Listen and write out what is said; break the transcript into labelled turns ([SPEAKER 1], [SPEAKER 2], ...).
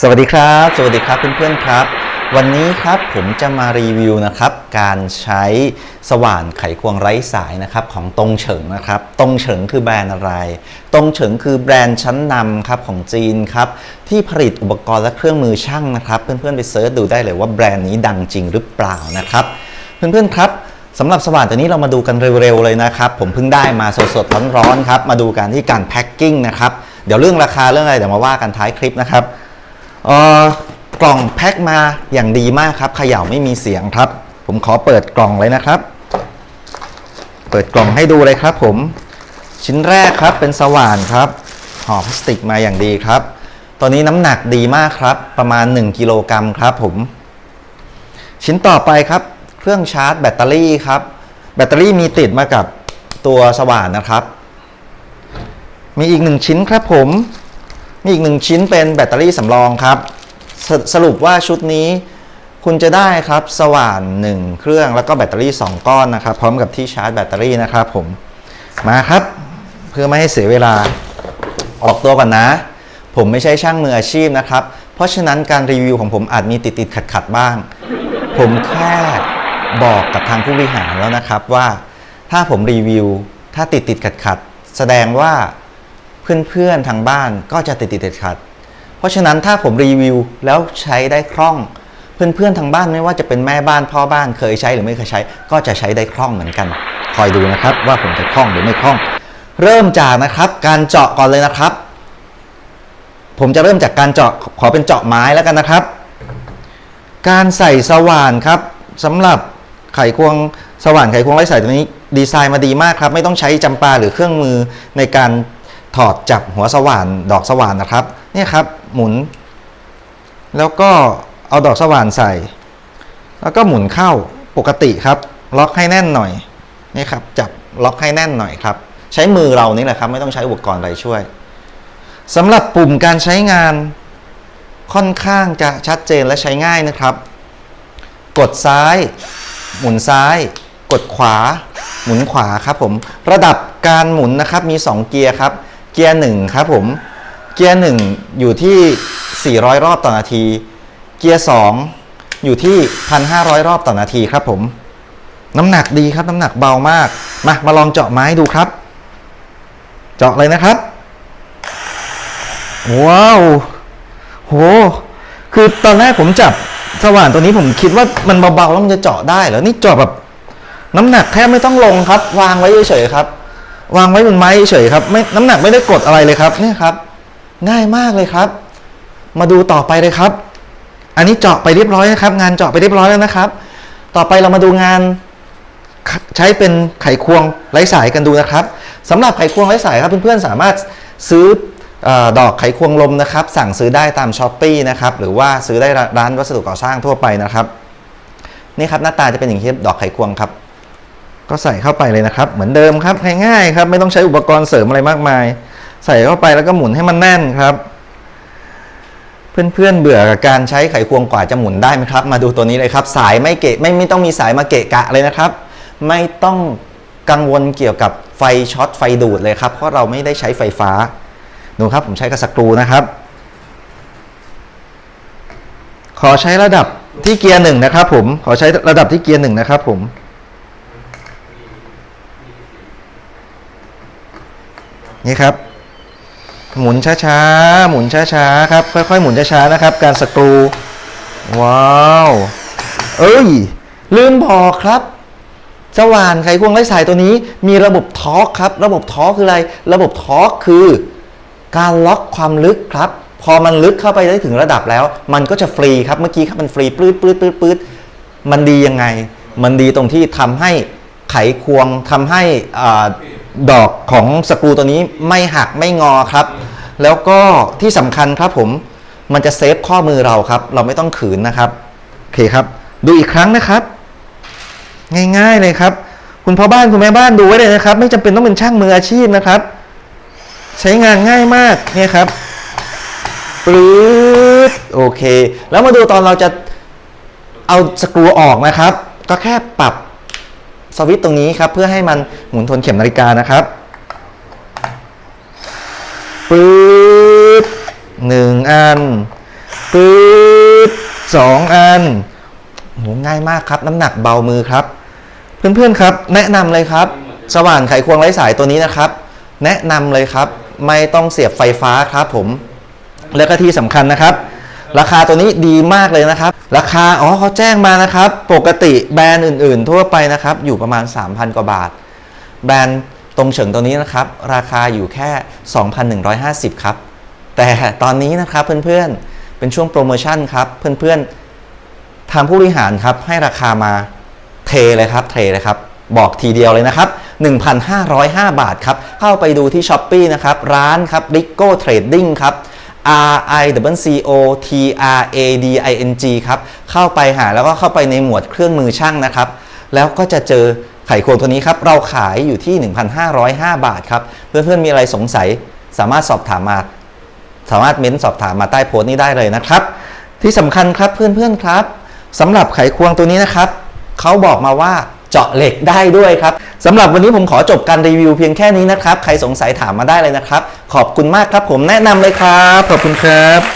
[SPEAKER 1] สวัสดีครับ สวัสดีครับเพื่อนๆครับ วันนี้ครับผมจะมารีวิวนะครับการใช้สว่านไขควงไร้สายนะครับของตงเฉิงนะครับตงเฉิงคือแบรนด์อะไรตงเฉิงคือแบรนด์ชั้นนำครับของจีนครับที่ผลิตอุปกรณ์และเครื่องมือช่างนะครับ เพื่อนๆไปเซิร์ชดูได้เลยว่าแบรนด์นี้ดังจริงหรือเปล่านะครับ เพื่อนๆครับสำหรับสว่านตัวนี้เรามาดูกันเร็วๆเลยนะครับ ผมเพิ่งได้มาสดๆร้อนๆครับมาดูกันที่การแพ็คกิ้งนะครับเดี๋ยวเรื่องราคาเรื่องอะไรเดี๋ยวมาว่ากันท้ายคลิปนะครับ เอ่อกล่องแพ็คมาอย่างดีมากครับเขย่าไม่มีเสียงครับ ผมขอเปิดกล่องเลยนะครับ เปิดกล่องให้ดูเลยครับ ผมชิ้นแรกครับเป็นสว่านครับห่อพลาสติกมาอย่างดีครับตอนนี้น้ำหนักดีมากครับ ประมาณ 1กิโลกรัมครับ ผม ชิ้นต่อไปครับ เครื่องชาร์จแบตเตอรี่ครับ แบตเตอรี่มีติดมากับตัวสว่านนะครับ มีอีกหนึ่งชิ้นครับผม มีอีกหนึ่งชิ้นเป็นแบตเตอรี่สำรองครับสสรุปว่าชุดนี้คุณจะได้ครับสว่าน 1 เครื่องแล้วก็แบตเตอรี่ 2 ก้อนนะครับ พร้อมกับที่ชาร์จแบตเตอรี่นะครับผมมาครับ เพื่อไม่ให้เสียเวลาออกตัวก่อนนะ ผมไม่ใช่ช่างมืออาชีพนะครับ เพราะฉะนั้นการรีวิวของผมอาจมีติดติดขัดขัดบ้าง ผมแค่บอกกับทางผู้บริหารแล้วนะครับว่า ถ้าผมรีวิว ถ้าติดติดขัดขัดแสดงว่า เพื่อนๆทางบ้านก็จะติดติดๆขัด เพราะฉะนั้นถ้าผมรีวิวแล้วใช้ได้คล่อง เพื่อนๆทางบ้านไม่ว่าจะเป็นแม่บ้านพ่อบ้านเคยใช้หรือไม่เคยใช้ ก็จะใช้ได้คล่องเหมือนกัน คอยดูนะครับว่าผมจะคล่องหรือไม่คล่อง เริ่มจากนะครับการเจาะก่อนเลยนะครับ ผมจะเริ่มจากการเจาะขอเป็นเจาะไม้แล้วกันนะครับ การใส่สว่านครับสำหรับไขควงสว่านไขควงไร้สายตัวนี้ดีไซน์มาดีมากครับ ไม่ต้องใช้จำปาหรือเครื่องมือในการ ถอดจับหัวสว่าน ดอกสว่านนะครับเนี่ยครับหมุน แล้วก็เอาดอกสว่านใส่ แล้วก็หมุนเข้าปกติครับ ล็อกให้แน่นหน่อยนี่ครับจับล็อกให้แน่นหน่อยครับ ใช้มือเรานี่แหละครับ ไม่ต้องใช้อุปกรณ์อะไรช่วยสำหรับปุ่มการใช้งานค่อนข้างจะชัดเจนและใช้ง่ายนะครับ กดซ้าย หมุนซ้าย กดขวา หมุนขวาครับผม ระดับการหมุนนะครับมี 2 เกียร์ครับ เกียร์1ครับผมเกียร์1อยู่ที่ 400 รอบต่อนาที เกียร์2อยู่ที่ 1,500 รอบต่อนาทีครับผมน้ำหนักดีครับน้ำหนักเบามากมามาลองเจาะไม้ดูครับ เจาะเลยนะครับว้าวโหคือตอนแรกผมจับสว่านตัวนี้ผมคิดว่ามันเบาๆแล้วมันจะเจาะได้เหรอนี่เจาะแบบ น้ำหนักแทบไม่ต้องลงครับ วางไว้เฉยๆครับ วางไว้บนไม้เฉยครับไม่น้ำหนักไม่ได้กดอะไรเลยครับเนี่ยครับ ง่ายมากเลยครับ มาดูต่อไปเลยครับ อันนี้เจาะไปเรียบร้อยนะครับ งานเจาะไปเรียบร้อยแล้วนะครับ ต่อไปเรามาดูงานใช้เป็นไขควงไร้สายกันดูนะครับสำหรับไขควงไร้สายครับเพื่อนๆสามารถซื้อดอกไขควงลมนะครับ สั่งซื้อได้ตามช้อปปีนะครับหรือว่าซื้อได้ร้านวัสดุก่อสร้างทั่วไปนะครับนี่ครับหน้าตาจะเป็นอย่างนี้ดอกไขควงครับ ก็ใส่เข้าไปเลยนะครับ เหมือนเดิมครับง่ายๆครับ ไม่ต้องใช้อุปกรณ์เสริมอะไรมากมาย ใส่เข้าไปแล้วก็หมุนให้มันแน่นครับ เพื่อนๆเบื่อกับการใช้ไขควงกว่าจะหมุนได้ไหมครับ มาดูตัวนี้เลยครับ สายไม่เกะไม่ไม่ต้องมีสายมาเกะกะเลยนะครับ ไม่ต้องกังวลเกี่ยวกับไฟช็อตไฟดูดเลยครับ เพราะเราไม่ได้ใช้ไฟฟ้าดูครับผมใช้กระสกรูนะครับ ขอใช้ระดับที่เกียร์หนึ่งนะครับผมขอใช้ระดับที่เกียร์หนึ่งนะครับผม นี่ครับ หมุนช้าๆ หมุนช้าๆ ครับ ค่อยๆ หมุนช้าๆ นะครับ การสกรู ว้าว เอ้ย ลืมบอกครับสว่านไขควงไร้สายตัวนี้มีระบบทอร์กครับ ระบบทอร์กคืออะไร ระบบทอร์กคือ การล็อกความลึกครับ พอมันลึกเข้าไปได้ถึงระดับแล้ว มันก็จะฟรีครับ เมื่อกี้ครับมันฟรีปื๊ดปื๊ดปื๊ดปื๊ดมันดียังไง มันดีตรงที่ทำให้ไขควงทำให้อา ดอกของสกรูตัวนี้ไม่หักไม่งอครับ แล้วก็ที่สำคัญครับผมมันจะเซฟข้อมือเราครับ เราไม่ต้องขืนนะครับโอเคครับ ดูอีกครั้งนะครับ ง่ายๆเลยครับ คุณพ่อบ้านคุณแม่บ้านดูไว้เลยนะครับ ไม่จำเป็นต้องเป็นช่างมืออาชีพนะครับ ใช้งานง่ายมากเนี่ยครับปลื้ดโอเค แล้วมาดูตอนเราจะเอาสกรูออกนะครับ ก็แค่ปรับ สวิตตรงนี้ครับเพื่อให้มันหมุนทวนเข็มนาฬิกานะครับปลื้ดหนึ่งอันปื๊ดสองอันโหง่ายมากครับ น้ำหนักเบามือครับ เพื่อนๆครับ แนะนำเลยครับ สว่านไขควงไร้สายตัวนี้นะครับ แนะนำเลยครับ ไม่ต้องเสียบไฟฟ้าครับผม แล้วก็ที่สำคัญนะครับ ราคาตัวนี้ดีมากเลยนะครับ ราคาอ๋อเขาแจ้งมานะครับ ปกติแบรนด์อื่นๆ ทั่วไปนะครับ อยู่ประมาณ 3,000 กว่าบาท แบรนด์ตรงเฉิงตัวนี้นะครับ ราคาอยู่แค่ 2,150 ครับ แต่ตอนนี้นะครับเพื่อนๆ เป็นช่วงโปรโมชั่นครับ เพื่อนๆทางผู้บริหารครับให้ราคามาเทเลยครับเทเลยครับบอกทีเดียวเลยนะครับ 1,505 บาทครับ เข้าไปดูที่ s h อ p e e นะครับ ร้านครับ Rico Trading ครับ R I W C O T R A D I N G ครับ เข้าไปหาแล้วก็เข้าไปในหมวดเครื่องมือช่างนะครับ แล้วก็จะเจอไขควงตัวนี้ครับ เราขายอยู่ที่ 1,505 บาทครับ เพื่อนๆมีอะไรสงสัยสามารถสอบถามมา สามารถเม้นสอบถามมาใต้โพสต์นี้ได้เลยนะครับ ที่สำคัญครับเพื่อนๆครับสำหรับไขควงตัวนี้นะครับเขาบอกมาว่า เจาะเหล็กได้ด้วยครับสำหรับวันนี้ผมขอจบการรีวิวเพียงแค่นี้นะครับ ใครสงสัยถามมาได้เลยนะครับ ขอบคุณมากครับผมแนะนำเลยครับ ขอบคุณครับ